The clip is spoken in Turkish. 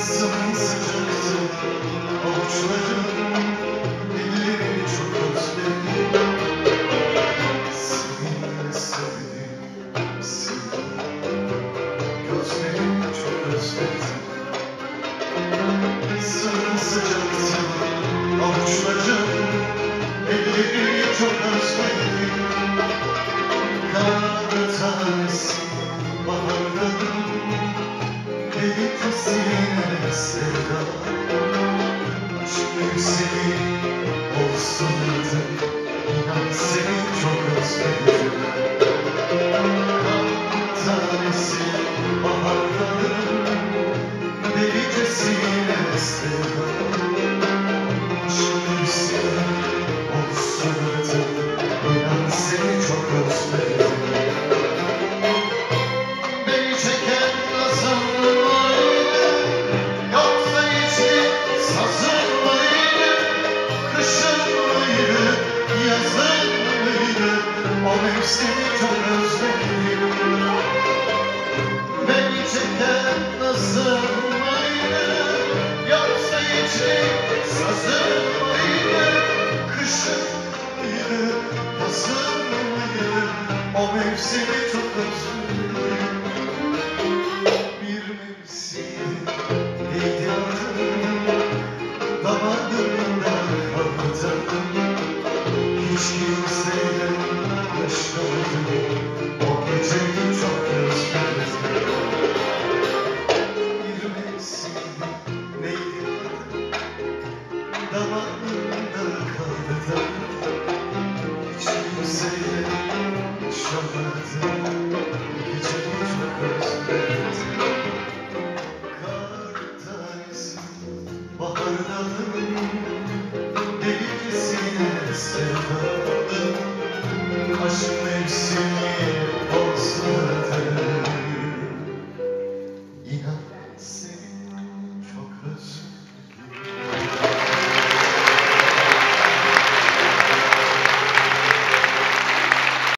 Sımsıcaktı avuçların Ellerini çok özledim Seni sevdim, sevdim. Gözlerini çok özledim avuçların Elifesine sevda Aşk mevsimi olsun artık İnan seni çok özledim Kar tanesi baharların Delicesine sevda O mevsimi çok özledim Beni çeken nazın mıydı? Yoksa içli sazın mıydı? Kışın mıydı? Yazın mıydı? O mevsimi çok özledim bir mevsim neydi adın Damarımda kaldı Hiç kimseyle Damarımda kaldı yaşamadım O geceyi çok özledim Kardayız baharların delicesine sevdalı Aşk mevsimi